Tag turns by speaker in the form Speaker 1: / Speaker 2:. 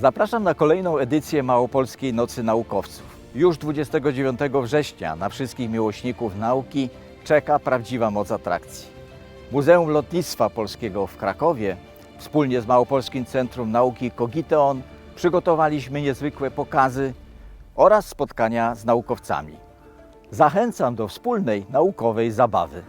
Speaker 1: Zapraszam na kolejną edycję Małopolskiej Nocy Naukowców. Już 29 września na wszystkich miłośników nauki czeka prawdziwa moc atrakcji. Muzeum Lotnictwa Polskiego w Krakowie wspólnie z Małopolskim Centrum Nauki Kogiteon przygotowaliśmy niezwykłe pokazy oraz spotkania z naukowcami. Zachęcam do wspólnej naukowej zabawy.